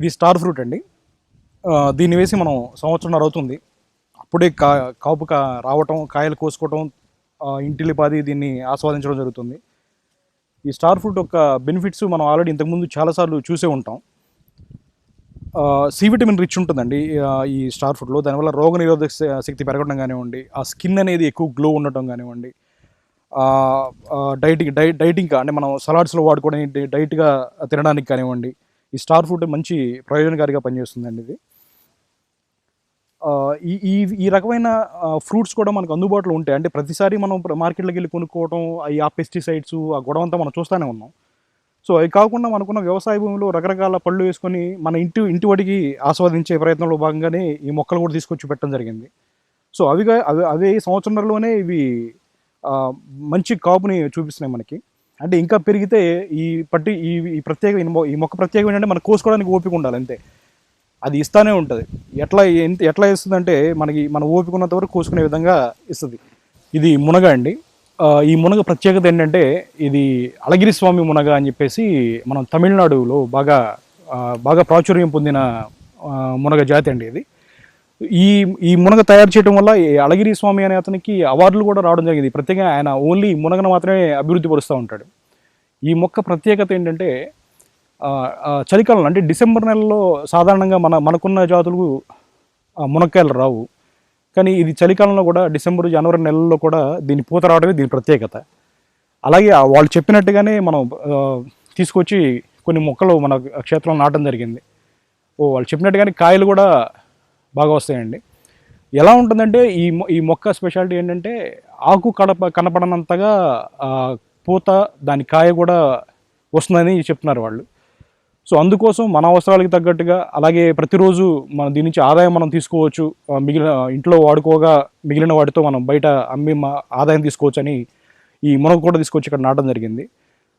ఇది star fruit అండి. దీన్ని వేసి మనం సంవత్సరంన్నర అవుతుంది. అప్పుడే కా కాపు కా రావటం కాయలు కోసుకోవటం ఆ, ఇంటిల్లిపాది దీన్ని ఆస్వాదించడం జరుగుతుంది. ఈ స్టార్ ఫ్రూట్ యొక్క బెనిఫిట్స్ మనం ఆల్రెడీ ఇంతకుముందు చాలాసార్లు చూసే ఉంటాం. సి విటమిన్ రిచ్ ఉంటుందండి ఈ స్టార్ ఫ్రూట్లో. దానివల్ల రోగ నిరోధక శక్తి పెరగడం కానివ్వండి ఆ స్కిన్ అనేది ఎక్కువ గ్లో ఉండటం కానివ్వండి డైటింగ్ డై డైటింగ్ అంటే మనం సలాడ్స్లో వాడుకోవడానికి డైట్గా తినడానికి కానివ్వండి ఈ స్టార్ ఫ్రూట్ మంచి ప్రయోజనకారిగా పనిచేస్తుందండి ఇది. ఈ ఈ ఈ రకమైన ఫ్రూట్స్ కూడా మనకు అందుబాటులో ఉంటాయి. అంటే ప్రతిసారి మనం మార్కెట్లోకి వెళ్ళి కొనుక్కోవడం ఆ పెస్టిసైడ్స్ ఆ గొడవ అంతా మనం చూస్తూనే ఉన్నాం. సో అవి కాకుండా మనకున్న వ్యవసాయ భూమిలో రకరకాల పళ్ళు వేసుకొని మన ఇంటి ఇంటి వాడికి ఆస్వాదించే ప్రయత్నంలో భాగంగానే ఈ మొక్కలు కూడా తీసుకొచ్చి పెట్టడం జరిగింది. సో అవిగా అవి అవే సంవత్సరంలోనే ఇవి మంచి కాపుని చూపిస్తున్నాయి మనకి. అంటే ఇంకా పెరిగితే ఈ పట్టి ఈ ఈ ప్రత్యేక ఈ మొక్క ప్రత్యేకం ఏంటంటే మనం కోసుకోవడానికి ఓపిక ఉండాలి అంతే. అది ఇస్తానే ఉంటుంది. ఎట్లా ఎంత ఎట్లా ఇస్తుందంటే మనకి మన ఓపిక ఉన్నంత వరకు కోసుకునే విధంగా ఇస్తుంది. ఇది మునగ అండి. ఈ మునగ ప్రత్యేకత ఏంటంటే ఇది అళగిరి స్వామి మునగ అని చెప్పేసి మనం తమిళనాడులో బాగా బాగా ప్రాచుర్యం పొందిన మునగ జాతి అండి ఇది. ఈ ఈ మునగ తయారు చేయడం వల్ల ఈ అళగిరి స్వామి అనే అతనికి అవార్డులు కూడా రావడం జరిగింది. ప్రత్యేకంగా ఆయన ఓన్లీ మునగను మాత్రమే అభివృద్ధి పరుస్తూ ఉంటాడు. ఈ మొక్క ప్రత్యేకత ఏంటంటే చలికాలం అంటే డిసెంబర్ నెలలో సాధారణంగా మన మనకున్న జాతులు మునక్కాయలు రావు. కానీ ఇది చలికాలంలో కూడా డిసెంబర్ జనవరి నెలల్లో కూడా దీని పూత రావడమే దీని ప్రత్యేకత. అలాగే వాళ్ళు చెప్పినట్టుగానే మనం తీసుకొచ్చి కొన్ని మొక్కలు మన క్షేత్రంలో నాటడం జరిగింది. ఓ వాళ్ళు చెప్పినట్టుగానే కాయలు కూడా బాగా వస్తాయండి. ఎలా ఉంటుందంటే ఈ మొ- ఈ మొక్క స్పెషాలిటీ ఏంటంటే ఆకు కడప కనపడనంతగా పూత దాని కాయ కూడా వస్తుందని చెప్తున్నారు వాళ్ళు. సో అందుకోసం మన అవసరాలకు తగ్గట్టుగా అలాగే ప్రతిరోజు మన దీని నుంచి ఆదాయం మనం తీసుకోవచ్చు మిగిలిన ఇంట్లో వాడుకోగా మిగిలిన వాటితో మనం బయట అమ్మి మా ఆదాయం తీసుకోవచ్చు అని ఈ మునగ కూడా తీసుకొచ్చి ఇక్కడ నాటడం జరిగింది.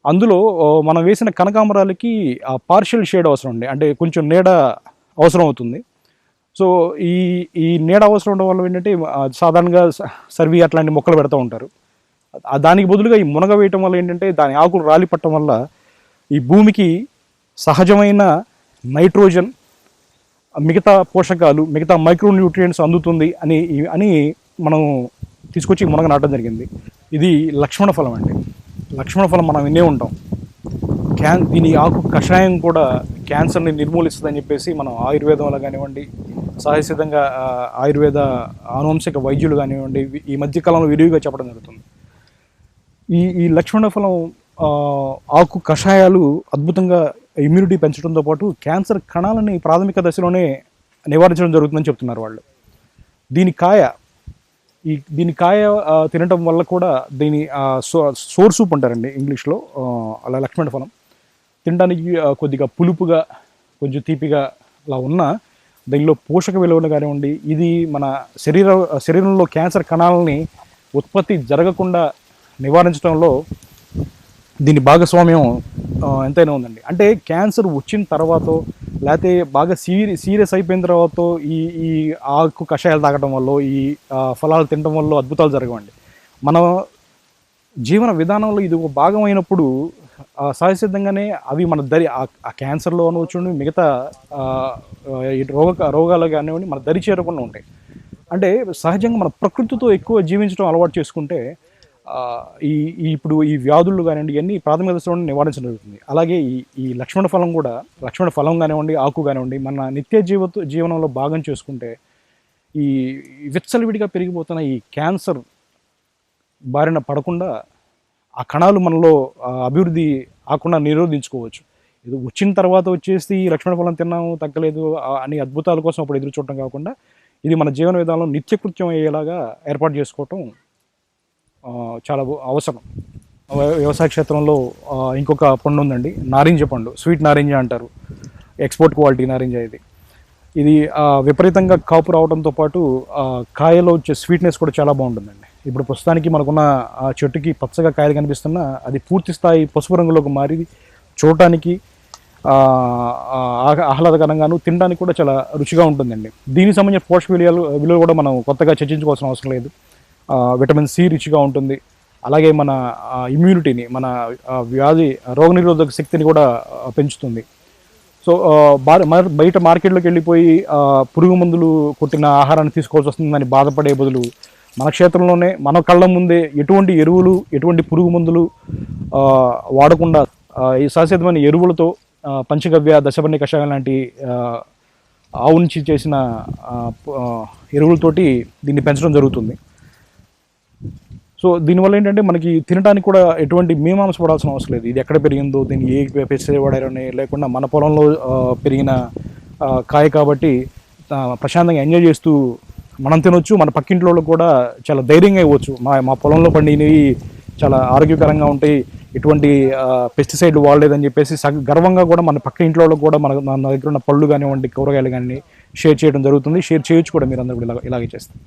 అందులో మనం వేసిన కనకాంబరాలకి ఆ పార్షియల్ షేడ్ అవసరం అండి అంటే కొంచెం నీడ అవసరం అవుతుంది. సో ఈ ఈ నీడ అవసరం ఉండడం వల్ల ఏంటంటే సాధారణంగా స- సర్వీ అట్లాంటి మొక్కలు పెడతా ఉంటారు. దానికి బదులుగా ఈ మునగ వేయటం వల్ల ఏంటంటే దాని ఆకులు రాలి పట్టడం వల్ల ఈ భూమికి సహజమైన నైట్రోజన్ మిగతా పోషకాలు మిగతా మైక్రో న్యూట్రియంట్స్ అందుతుంది అని అని మనం తీసుకొచ్చి మునగ నాటడం జరిగింది. ఇది లక్ష్మణ ఫలం అండి. లక్ష్మణ ఫలం మనం వినే ఉంటాం. క్యాన్ దీని ఆకు కషాయం కూడా క్యాన్సర్ని నిర్మూలిస్తుందని చెప్పేసి మనం ఆయుర్వేదంలో కానివ్వండి సహజసిద్ధంగా ఆయుర్వేద ఆనువంశిక వైద్యులు కానివ్వండి ఈ మధ్యకాలంలో విరివిగా చెప్పడం జరుగుతుంది. ఈ ఈ లక్ష్మణ ఫలం ఆకు కషాయాలు అద్భుతంగా ఇమ్యూనిటీ పెంచడంతో పాటు క్యాన్సర్ కణాలని ప్రాథమిక దశలోనే నివారించడం జరుగుతుందని చెప్తున్నారు వాళ్ళు. దీని కాయ ఈ దీని కాయ తినటం వల్ల కూడా దీని సో సోర్ సూప్ అంటారండి ఇంగ్లీష్లో అలా లక్ష్మణ ఫలం. తినడానికి కొద్దిగా పులుపుగా కొంచెం తీపిగా అలా ఉన్న దీనిలో పోషక విలువలు కానివ్వండి ఇది మన శరీర శరీరంలో క్యాన్సర్ కణాలని ఉత్పత్తి జరగకుండా నివారించడంలో దీని భాగస్వామ్యం ఎంతైనా ఉందండి. అంటే క్యాన్సర్ వచ్చిన తర్వాత లేకపోతే బాగా సీరి సీరియస్ అయిపోయిన తర్వాత ఈ ఈ ఆకు కషాయాలు తాగడం వల్ల ఈ ఫలాలు తినడం వల్ల అద్భుతాలు జరగవండి. మన జీవన విధానంలో ఇది ఒక భాగం అయినప్పుడు సహజసిద్ధంగానే అవి మన దరి ఆ- క్యాన్సర్లో అనవచ్చుండి మిగతా రోగ రోగాలు కానివ్వండి మన దరి చేరకుండా ఉంటాయి. అంటే సహజంగా మన ప్రకృతితో ఎక్కువ జీవించడం అలవాటు చేసుకుంటే ఈ ఇప్పుడు ఈ వ్యాధులు కానివ్వండి ఇవన్నీ ప్రాథమిక దశలో నివారించడం జరుగుతుంది. అలాగే ఈ ఈ లక్ష్మణ ఫలం కూడా లక్ష్మణ ఫలం కానివ్వండి ఆకు కానివ్వండి మన నిత్య జీవ జీవనంలో భాగం చేసుకుంటే ఈ విచ్చలవిడిగా పెరిగిపోతున్న ఈ క్యాన్సర్ బారిన పడకుండా ఆ కణాలు మనలో అభివృద్ధి ఆకుండా నిరోధించుకోవచ్చు. ఇది వచ్చిన తర్వాత వచ్చేసి లక్ష్మణ ఫలం తిన్నాము తగ్గలేదు అని అద్భుతాల కోసం అప్పుడు ఎదురు చూడటం కాకుండా ఇది మన జీవన విధానంలో నిత్యకృత్యం అయ్యేలాగా ఏర్పాటు చేసుకోవటం చాలా అవసరం. వ్యవసాయ క్షేత్రంలో ఇంకొక పండు ఉందండి నారింజ పండు స్వీట్ నారింజ అంటారు. ఎక్స్పోర్ట్ క్వాలిటీ నారింజ ఇది. ఇది విపరీతంగా కాపు రావడంతో పాటు కాయలో వచ్చే స్వీట్నెస్ కూడా చాలా బాగుంటుందండి. ఇప్పుడు ప్రస్తుతానికి మనకున్న ఆ చెట్టుకి పచ్చగా కాయలు కనిపిస్తున్నా అది పూర్తి స్థాయి పసుపు రంగులోకి మారి చూడటానికి ఆహ్- ఆహ్లాదకరంగాను తినడానికి కూడా చాలా రుచిగా ఉంటుందండి. దీనికి సంబంధించిన పోషక విలువలు విలువలు కూడా మనం కొత్తగా చర్చించుకోవాల్సిన అవసరం లేదు. విటమిన్ సి రిచ్గా ఉంటుంది. అలాగే మన ఇమ్యూనిటీని మన వ్యాధి రోగనిరోధక శక్తిని కూడా పెంచుతుంది. సో బా- బయట మార్కెట్లోకి వెళ్ళిపోయి పురుగు మందులు కొట్టిన ఆహారాన్ని తీసుకోవాల్సి వస్తుందని బాధపడే బదులు మన క్షేత్రంలోనే మన కళ్ళ ముందే ఎటువంటి ఎరువులు ఎటువంటి పురుగు మందులు వాడకుండా ఈ సహసిద్ధమైన ఎరువులతో పంచగవ్య దశపర్ణి కషాయం లాంటి ఆవు నుంచి చేసిన ఎరువులతోటి దీన్ని పెంచడం జరుగుతుంది. సో దీనివల్ల ఏంటంటే మనకి తినడానికి కూడా ఎటువంటి మీమాంస పడాల్సిన అవసరం లేదు. ఇది ఎక్కడ పెరిగిందో దీన్ని ఏ పెస్టిసైడ్ వాడారని లేకుండా మన పొలంలో పెరిగిన కాయ కాబట్టి ప్రశాంతంగా ఎంజాయ్ చేస్తూ మనం తినొచ్చు మన పక్కింట్లో కూడా చాలా ధైర్యంగా ఇవ్వచ్చు. మా మా పొలంలో పండినవి చాలా ఆరోగ్యకరంగా ఉంటాయి. ఎటువంటి పెస్టిసైడ్లు వాడలేదని చెప్పేసి సగ- గర్వంగా కూడా మన పక్క ఇంట్లో కూడా మన మన దగ్గర ఉన్న పళ్ళు కానివ్వండి కూరగాయలు కానీ షేర్ చేయడం జరుగుతుంది. షేర్ చేయొచ్చు కూడా మీరు అందరూ కూడా ఇలా ఇలాగే చేస్తారు